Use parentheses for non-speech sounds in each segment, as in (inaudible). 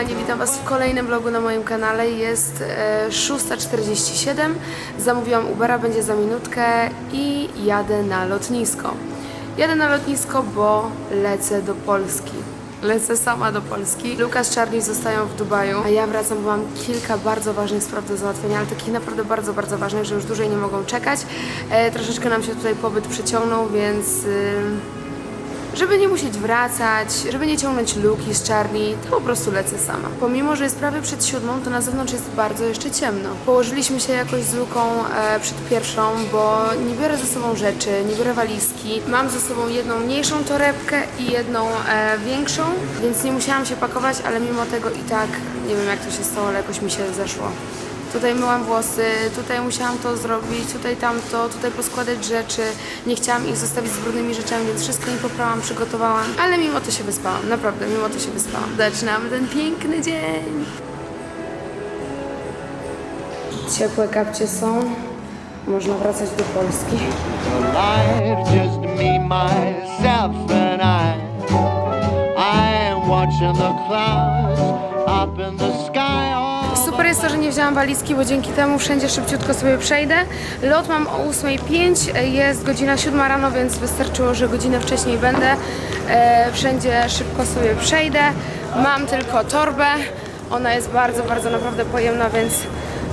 kochani, witam was w kolejnym vlogu na moim kanale. Jest e, 6.47, zamówiłam Ubera, będzie za minutkę i jadę na lotnisko. Jadę na lotnisko, bo lecę do Polski. Lecę sama do Polski. Lukas z Charlie zostają w Dubaju, a ja wracam, bo mam kilka bardzo ważnych spraw do załatwienia, ale takich naprawdę bardzo, bardzo ważnych, że już dłużej nie mogą czekać. E, troszeczkę nam się tutaj pobyt przeciągnął, więc... Y, żeby nie musieć wracać, żeby nie ciągnąć luki z Charlie, to po prostu lecę sama. Pomimo, że jest prawie przed siódmą, to na zewnątrz jest bardzo jeszcze ciemno. Położyliśmy się jakoś z Luką e, przed pierwszą, bo nie biorę ze sobą rzeczy, nie biorę walizki. Mam ze sobą jedną mniejszą torebkę i jedną e, większą, więc nie musiałam się pakować, ale mimo tego i tak, nie wiem jak to się stało, ale jakoś mi się zeszło. Tutaj myłam włosy, tutaj musiałam to zrobić, tutaj tamto, tutaj poskładać rzeczy. Nie chciałam ich zostawić z brudnymi rzeczami, więc wszystko im poprałam, przygotowałam. Ale mimo to się wyspałam, naprawdę, mimo to się wyspałam. Zaczynamy ten piękny dzień. Ciepłe kapcie są. Można wracać do Polski. watching the clouds up in the sky. Jest to, że nie wzięłam walizki, bo dzięki temu wszędzie szybciutko sobie przejdę. Lot mam o 8.05, jest godzina 7 rano, więc wystarczyło, że godzinę wcześniej będę. E, wszędzie szybko sobie przejdę. Mam tylko torbę. Ona jest bardzo, bardzo naprawdę pojemna, więc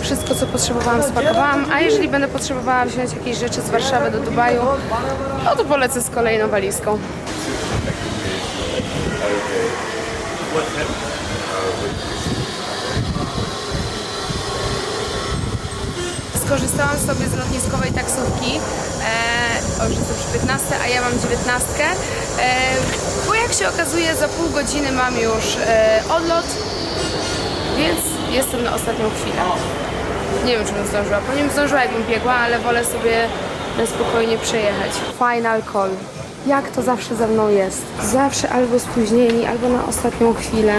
wszystko co potrzebowałam spakowałam. A jeżeli będę potrzebowała wziąć jakieś rzeczy z Warszawy do Dubaju, no to polecę z kolejną walizką. Skorzystałam sobie z lotniskowej taksówki, e, o, już jestem przy 15, a ja mam 19, e, bo jak się okazuje za pół godziny mam już e, odlot, więc jestem na ostatnią chwilę. Nie wiem, czy bym zdążyła, po nim zdążyła, jakbym biegła, ale wolę sobie na spokojnie przejechać. Final call. Jak to zawsze ze mną jest. Zawsze albo spóźnieni, albo na ostatnią chwilę.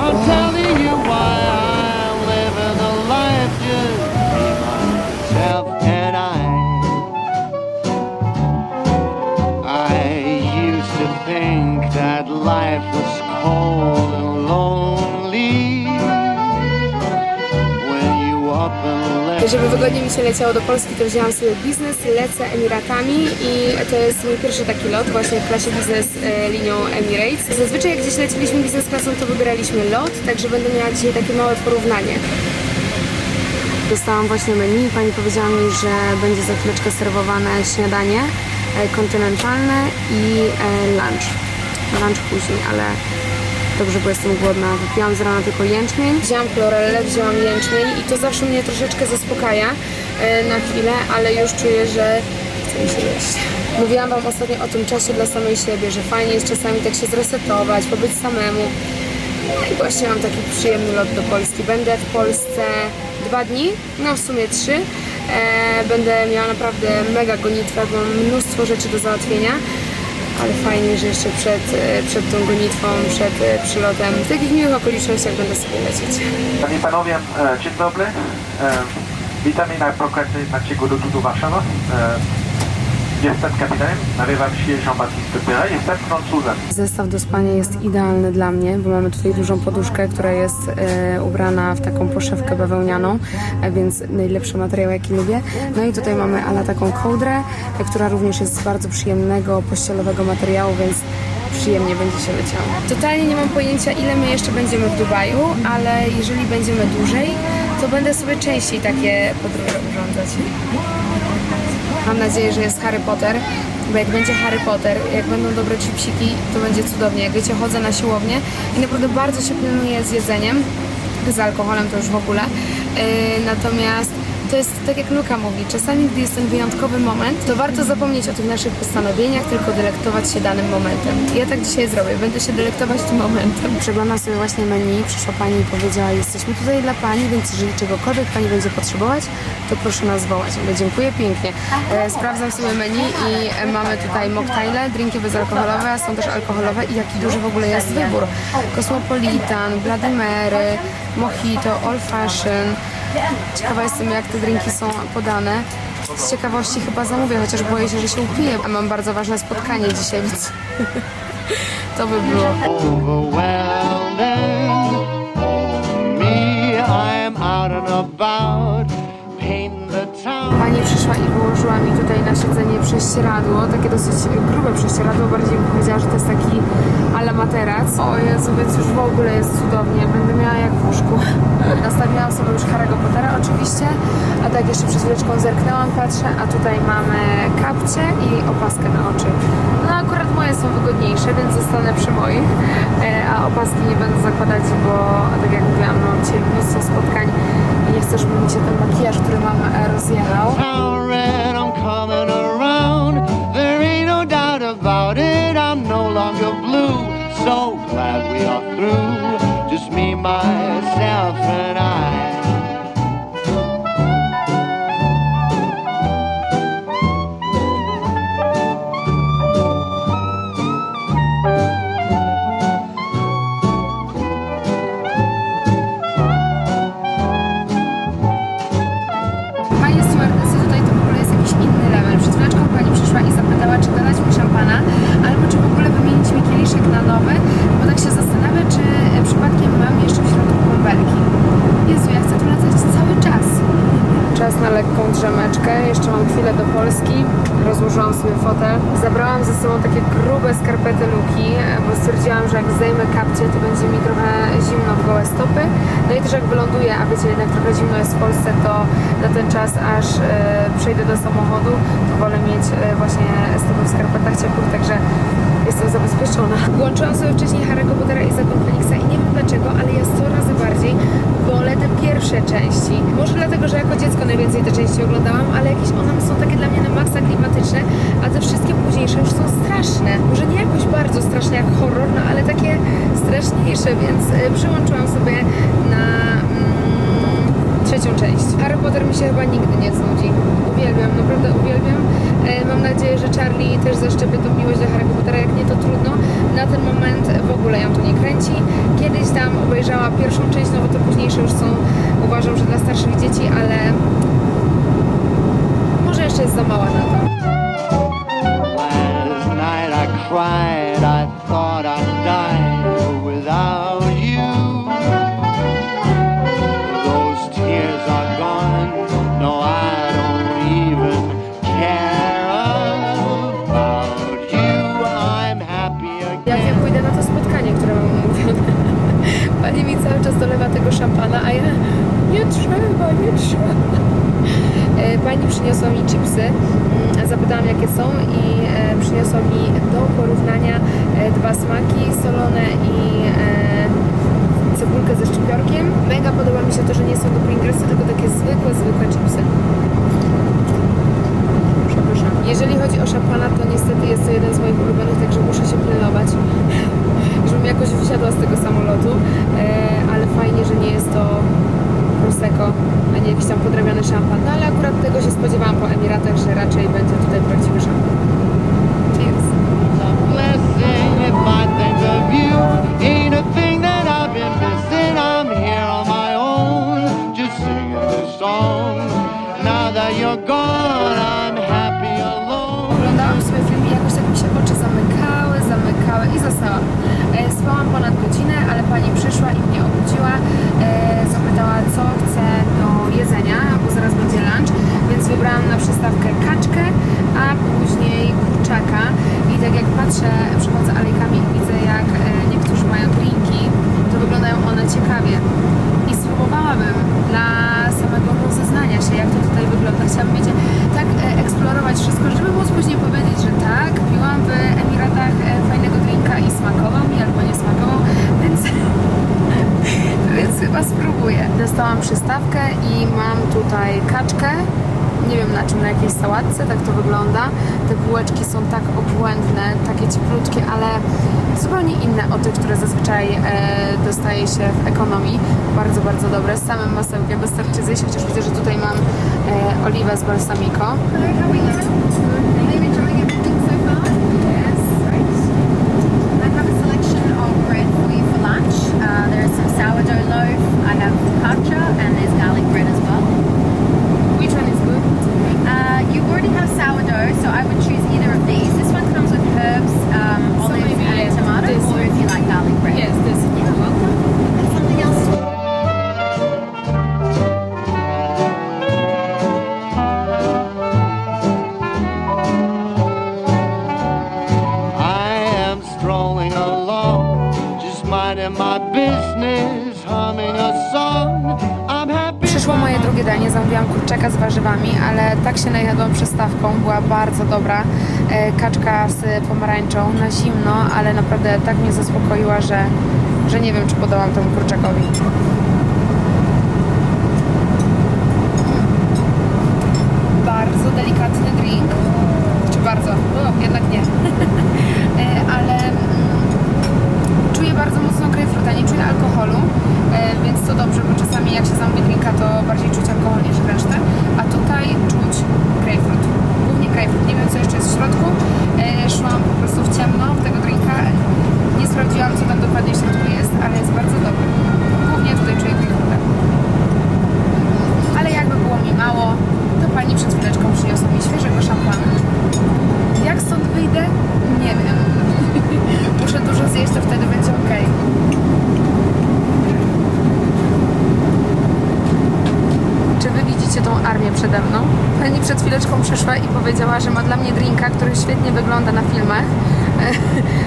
I'm life was cold and lonely when you up and left. Żeby wygodnie mi się leciało do Polski, to wzięłam sobie biznes, lecę Emiratami i to jest mój pierwszy taki lot właśnie w klasie biznes e, linią Emirates. Zazwyczaj jak gdzieś leciliśmy biznes klasą, to wybieraliśmy lot, także będę miała dzisiaj takie małe porównanie. Dostałam właśnie menu, pani powiedziała mi, że będzie za chwileczkę serwowane śniadanie e, kontynentalne i e, lunch. Lunch później, ale Dobrze, bo jestem głodna. Wypiłam z rana tylko jęczmień. Wzięłam chlorellę, wzięłam jęczmień i to zawsze mnie troszeczkę zaspokaja e, na chwilę, ale już czuję, że chce mi się jeść. Mówiłam Wam ostatnio o tym czasie dla samej siebie, że fajnie jest czasami tak się zresetować, pobyć samemu. No i właśnie mam taki przyjemny lot do Polski. Będę w Polsce dwa dni, no w sumie trzy. E, będę miała naprawdę mega gonitwę, bo mam mnóstwo rzeczy do załatwienia. Ale fajnie, że jeszcze przed, e, przed tą gonitwą, przed e, przylotem, w takich miłych okolicznościach będę sobie lecieć. Panie i Panowie, e, dzień dobry. Witamy na pokładzie Maciego Lotu Warszawa. Jestem kapitanem, nazywam się Jean-Baptiste Perret, jestem Francuzem. Zestaw do spania jest idealny dla mnie, bo mamy tutaj dużą poduszkę, która jest e, ubrana w taką poszewkę bawełnianą, e, więc najlepszy materiał, jaki lubię. No i tutaj mamy ala taką kołdrę, e, która również jest z bardzo przyjemnego, pościelowego materiału, więc przyjemnie będzie się leciało. Totalnie nie mam pojęcia, ile my jeszcze będziemy w Dubaju, ale jeżeli będziemy dłużej, to będę sobie częściej takie podróże urządzać. Mam nadzieję, że jest Harry Potter, bo jak będzie Harry Potter, jak będą dobre chipsiki, to będzie cudownie. Jak wiecie, chodzę na siłownię i naprawdę bardzo się pilnuję z jedzeniem, z alkoholem to już w ogóle. Yy, natomiast to jest tak jak Luka mówi, czasami gdy jest ten wyjątkowy moment, to warto zapomnieć o tych naszych postanowieniach, tylko delektować się danym momentem. Ja tak dzisiaj zrobię, będę się delektować tym momentem. Przeglądam sobie właśnie menu, przyszła Pani i powiedziała, jesteśmy tutaj dla Pani, więc jeżeli czegokolwiek Pani będzie potrzebować, to proszę nas wołać. Mówię, dziękuję pięknie. E, sprawdzam sobie menu i e, mamy tutaj mocktaile, drinki bezalkoholowe, a są też alkoholowe i jaki duży w ogóle jest wybór. Cosmopolitan, Bloody Mojito, Old Fashion. Ciekawa jestem, jak te drinki są podane. Z ciekawości chyba zamówię, chociaż boję się, że się upiję. A mam bardzo ważne spotkanie dzisiaj, więc (laughs) To by było. I wyłożyła mi tutaj na siedzenie prześcieradło, takie dosyć grube prześcieradło, bardziej bym powiedziała, że to jest taki ala materac. O Jezu, więc już w ogóle jest cudownie, będę miała jak w łóżku. (laughs) Nastawiłam sobie już Harry'ego Pottera oczywiście, a tak jeszcze przed chwileczką zerknęłam, patrzę, a tutaj mamy kapcie i opaskę na oczy. No akurat moje są wygodniejsze, więc zostanę przy moich, e, a opaski nie będę zakładać, bo tak jak mówiłam, kapcie, to będzie mi trochę zimno w gołe stopy. No i też jak wyląduję, a wiecie, jednak trochę zimno jest w Polsce, to na ten czas, aż e, przejdę do samochodu, to wolę mieć e, właśnie stopy w skarpetach ciepłych, także jestem zabezpieczona. Włączyłam sobie wcześniej Harry'ego Pottera i Zakon Feniksa i nie wiem dlaczego, ale ja 100 razy bardziej wolę te pierwsze części. Może dlatego, że jako dziecko najwięcej te części oglądałam, ale jakieś one są takie dla mnie na maksa klimatyczne, a te wszystkie późniejsze już są straszne. Może nie jakoś bardzo straszne jak horror, no ale takie straszniejsze, więc y, przyłączyłam sobie na mm, trzecią część. Harry Potter mi się chyba nigdy nie znudzi. Uwielbiam, naprawdę uwielbiam. E, Mam nadzieję, że Charlie też zaszczepi tą miłość do Harry'ego Pottera, jak nie to trudno. Na ten moment w ogóle ją to nie kręci. Kiedyś tam obejrzała pierwszą część, no bo te późniejsze już są, Pani przyniosła mi chipsy, Mm, zapytałam jakie są i e, przyniosła mi do porównania e, dwa smaki, solone i e, cebulkę ze szczypiorkiem. Mega podoba mi się to, że nie są to Pringlesy, tylko takie zwykłe, zwykłe chipsy. Przepraszam. Jeżeli chodzi o szampana, to niestety jest to jeden z moich ulubionych, także muszę się pilnować, (laughs) żebym jakoś wysiadła z tego samolotu, ale fajnie, że nie jest to Prosecco, a nie jakiś tam podrabiany szampan. No ale akurat tego się spodziewałam po Emiratach, że raczej będzie tutaj prawdziwy szampan. Cheers! Oglądałam sobie film i jakoś tak mi się oczy zamykały, zamykały i zasnęłam. E, spałam ponad godzinę, ale pani przyszła i mnie obudziła. Co chcę do jedzenia, bo zaraz będzie lunch, więc wybrałam na przystawkę kaczkę, a później kurczaka. I tak jak patrzę, przechodzę alejkami i widzę, jak e, niektórzy mają drinki, to wyglądają one ciekawie. I spróbowałabym dla samego rozeznania się, jak to tutaj wygląda. Chciałabym, wiecie, tak e, eksplorować wszystko, żeby móc później powiedzieć, że tak, piłam w Emiratach e, fajnego drinka i smakował mi albo nie smakował, więc, więc chyba spróbuję. Dostałam przystawkę i mam tutaj kaczkę. Nie wiem na czym, na jakiejś sałatce, tak to wygląda. Te bułeczki są tak obłędne, takie cieplutkie, ale zupełnie inne od tych, które zazwyczaj e, dostaje się w ekonomii. Bardzo, bardzo dobre, z samym masełkiem, wystarczy zjeść, chociaż widzę, że tutaj mam e, oliwę z balsamico. Zamówiłam kurczaka z warzywami, ale tak się najadłam przystawką, była bardzo dobra. E, Kaczka z pomarańczą na zimno, ale naprawdę tak mnie zaspokoiła, że, że nie wiem, czy podałam temu kurczakowi. Bardzo delikatny drink. Czy bardzo? O, jednak nie. E, ale mm, czuję bardzo mocno grejpfruta, nie czuję alkoholu, e, więc to dobrze, bo czasami jak się zamówi drinka, to bardziej czuć alkohol niż resztę, a tutaj czuć grejpfrut, głównie grejpfrut, nie wiem co jeszcze jest w środku, e, szłam po prostu w ciemno w tego drinka, nie sprawdziłam co tam dokładnie w środku jest, ale jest bardzo dobry, głównie tutaj czuję grejpfruta. Ale jakby było mi mało, to pani przed chwileczką przyniosła mi świeżego szampana. Jak stąd wyjdę? Nie wiem. Muszę dużo zjeść, to wtedy będzie ok. Czy wy widzicie tą armię przede mną? Pani przed chwileczką przyszła i powiedziała, że ma dla mnie drinka, który świetnie wygląda na filmach.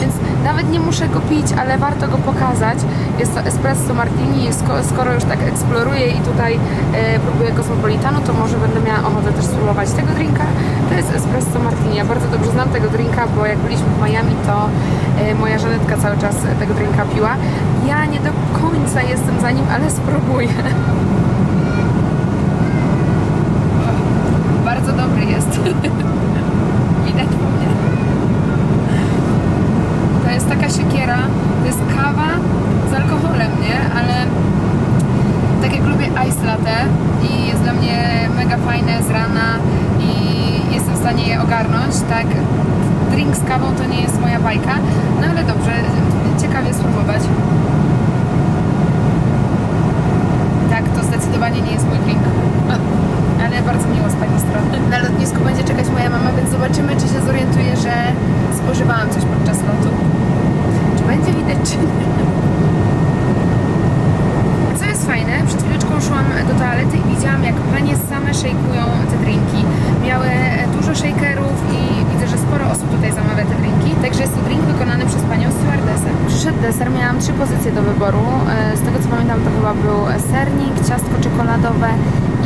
Więc nawet nie muszę go pić, ale warto go pokazać. Jest to espresso martini. Sko- Skoro już tak eksploruję i tutaj e, próbuję kosmopolitanu, to może będę miała ochotę też spróbować tego drinka. To jest espresso martini. Ja bardzo dobrze znam tego drinka, bo jak byliśmy w Miami, to e, moja Żanetka cały czas tego drinka piła. Ja nie do końca jestem za nim, ale spróbuję. Bardzo dobry jest. Widać po mnie. To jest to jest kawa z alkoholem, nie? Ale tak jak lubię ice latte i jest dla mnie mega fajne z rana i jestem w stanie je ogarnąć, tak drink z kawą to nie jest moja bajka, no ale dobrze, ciekawie spróbować. Tak, to zdecydowanie nie jest mój drink. (laughs) Ale bardzo miło z Pani strony. Na lotnisku będzie czekać moja mama, więc zobaczymy, czy się zorientuje, że spożywałam coś podczas lotu. Będzie widać, czy nie. Co jest fajne, przed chwileczką szłam do toalety i widziałam, jak panie same szejkują te drinki. Miały dużo shakerów i widzę, że sporo osób tutaj zamawia te drinki. Także jest to drink wykonany przez panią stewardessę. Przyszedł deser, miałam trzy pozycje do wyboru. E, Z tego co pamiętam, to chyba był sernik, ciastko czekoladowe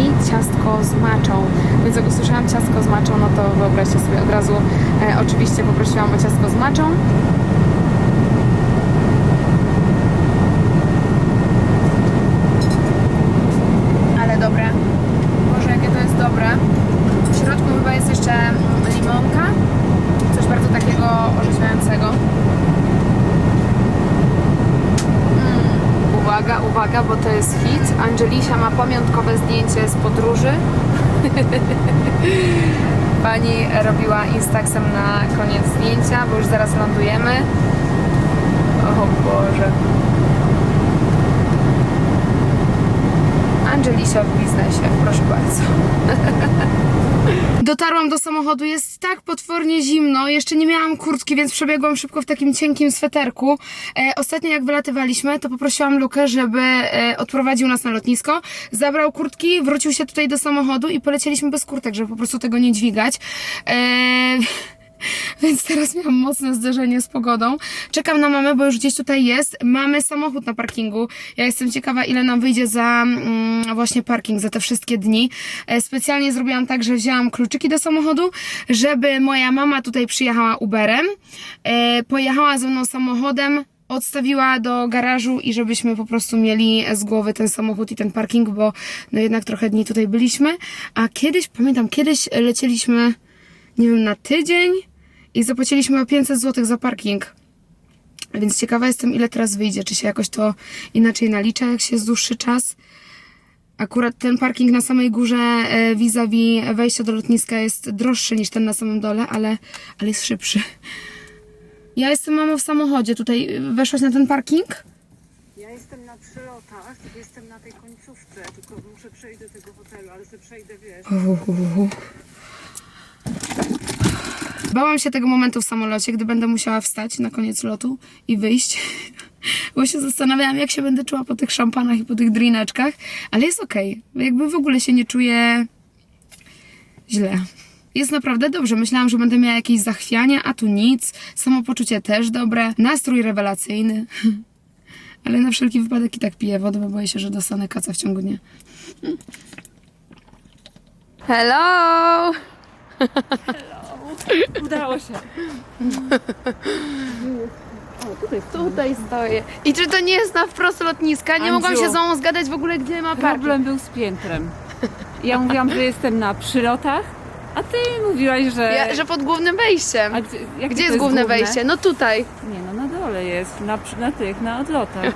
i ciastko z maczą. Więc jak usłyszałam ciastko z maczą, no to wyobraźcie sobie od razu, e, oczywiście poprosiłam o ciastko z maczą. ale dobre. Boże, jakie to jest dobre. W środku chyba jest jeszcze mm, limonka. Coś bardzo takiego orzeźwiającego. Mm, Uwaga, uwaga, bo to jest hit. Angelisia ma pamiątkowe zdjęcie z podróży. (laughs) Pani robiła Instaxem na koniec zdjęcia, bo już zaraz lądujemy. O Boże. Angelisia w biznesie, proszę bardzo. (laughs) Dotarłam do samochodu, jest tak potwornie zimno. Jeszcze nie miałam kurtki, więc przebiegłam szybko w takim cienkim sweterku. E, ostatnio jak wylatywaliśmy, to poprosiłam Lukę, żeby e, odprowadził nas na lotnisko. Zabrał kurtki, wrócił się tutaj do samochodu i polecieliśmy bez kurtek, żeby po prostu tego nie dźwigać. E, (laughs) więc teraz miałam mocne zderzenie z pogodą. Czekam na mamę, bo już gdzieś tutaj jest. Mamy samochód na parkingu. Ja jestem ciekawa, ile nam wyjdzie za mm, właśnie parking, za te wszystkie dni. E, specjalnie zrobiłam tak, że wzięłam kluczyki do samochodu, żeby moja mama tutaj przyjechała Uberem, e, pojechała ze mną samochodem, odstawiła do garażu i żebyśmy po prostu mieli z głowy ten samochód i ten parking, bo no jednak trochę dni tutaj byliśmy. A kiedyś, pamiętam, kiedyś lecieliśmy, nie wiem, na tydzień i zapłaciliśmy o 500 zł za parking. Więc ciekawa jestem, ile teraz wyjdzie. Czy się jakoś to inaczej nalicza, jak się dłuższy czas. Akurat ten parking na samej górze e, vis-a-vis wejścia do lotniska jest droższy niż ten na samym dole, ale, ale jest szybszy. Ja jestem mamą w samochodzie. Tutaj weszłaś na ten parking? Ja jestem na przylotach, jestem na tej końcówce, tylko muszę przejść do tego hotelu, ale sobie przejdę, wiesz. Uhuhu. Bałam się tego momentu w samolocie, gdy będę musiała wstać na koniec lotu i wyjść. (laughs) Bo się zastanawiałam, jak się będę czuła po tych szampanach i po tych drineczkach, ale jest okej. Jakby w ogóle się nie czuję źle. Jest naprawdę dobrze. Myślałam, że będę miała jakieś zachwiania, a tu nic. Samopoczucie też dobre. Nastrój rewelacyjny. (laughs) Ale na wszelki wypadek i tak piję wodę, bo boję się, że dostanę kaca w ciągu dnia. Hello! Udało się. Tutaj stoję. I czy to nie jest na wprost lotniska? Nie Andziu. mogłam się z mamą zgadać w ogóle, gdzie ma parking. Problem był z piętrem. Ja mówiłam, że jestem na przylotach, a ty mówiłaś, że... Ja, że pod głównym wejściem. A gdzie, jakie Gdzie to jest główne wejście? No tutaj. Nie no, na dole jest, na, na tych, na odlotach.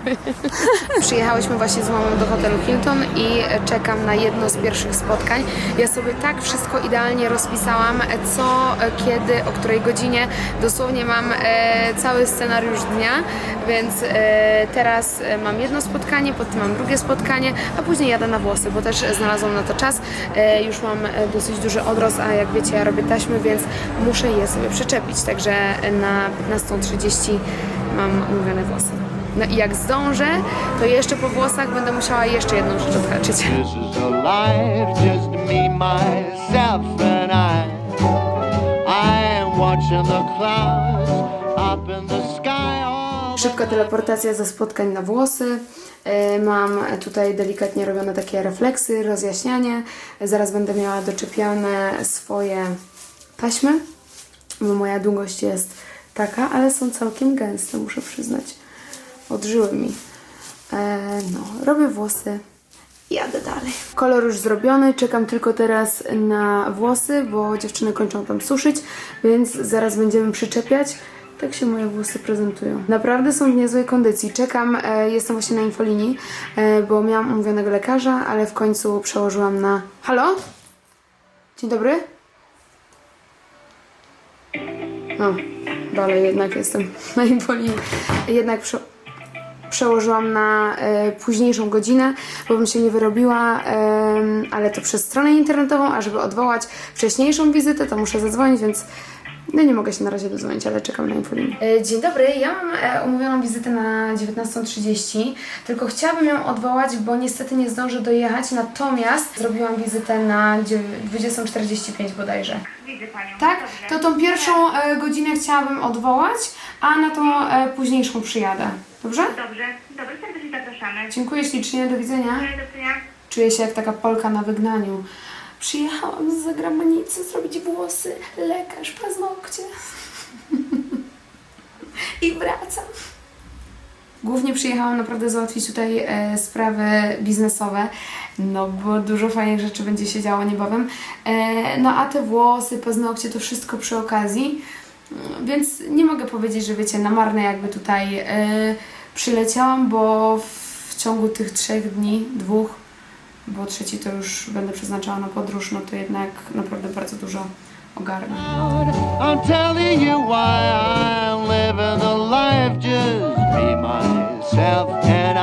(laughs) Przyjechałyśmy właśnie z mamą do hotelu Hilton i czekam na jedno z pierwszych spotkań. Ja sobie tak wszystko idealnie rozpisałam, co, kiedy, o której godzinie. Dosłownie mam e, cały scenariusz dnia, więc e, teraz e, mam jedno spotkanie, potem mam drugie spotkanie, a później jadę na włosy, bo też znalazłam na to czas. E, już mam e, dosyć duży odrost, a jak wiecie, ja robię taśmy, więc muszę je sobie przyczepić. Także na 15.30 mam umówione włosy. No i jak zdążę, to jeszcze po włosach będę musiała jeszcze jedną rzecz odhaczyć. Szybka teleportacja ze spotkań na włosy. E, Mam tutaj delikatnie robione takie refleksy, rozjaśnianie. Zaraz będę miała doczepione swoje taśmy, bo moja długość jest taka, ale są całkiem gęste, muszę przyznać. Odżyły mi. E, no, robię włosy. Jadę dalej. Kolor już zrobiony, czekam tylko teraz na włosy, bo dziewczyny kończą tam suszyć, więc zaraz będziemy przyczepiać. Tak się moje włosy prezentują. Naprawdę są w niezłej kondycji. Czekam, e, jestem właśnie na infolinii, e, bo miałam umówionego lekarza, ale w końcu przełożyłam na... Halo? Dzień dobry? No, dalej jednak jestem (laughs) na infolinii. Jednak prze przełożyłam na e, późniejszą godzinę, bo bym się nie wyrobiła, em, ale to przez stronę internetową, a żeby odwołać wcześniejszą wizytę, to muszę zadzwonić, więc no nie mogę się na razie dodzwonić, ale czekam na infolinię. E, dzień dobry, ja mam e, umówioną wizytę na 19.30, tylko chciałabym ją odwołać, bo niestety nie zdążę dojechać, natomiast zrobiłam wizytę na dziew- 20.45 bodajże. Widzę panią. Tak? To tą pierwszą e, godzinę chciałabym odwołać, a na tą późniejszą przyjadę. Dobrze? Dobrze, dobrze, serdecznie zapraszamy. Dziękuję ślicznie, do widzenia. Do widzenia. Czuję się jak taka Polka na wygnaniu. Przyjechałam z zagranicy zrobić włosy, lekarz, paznokcie. I wracam. Głównie przyjechałam naprawdę załatwić tutaj e, sprawy biznesowe, no bo dużo fajnych rzeczy będzie się działo niebawem. E, no a te włosy, paznokcie, to wszystko przy okazji. Więc nie mogę powiedzieć, że wiecie, na marne jakby tutaj e, przyleciałam, bo w ciągu tych trzech dni, dwóch, bo trzeci to już będę przeznaczała na podróż, no to jednak naprawdę bardzo dużo ogarnę. I'm telling you why I'm living life just me, myself, and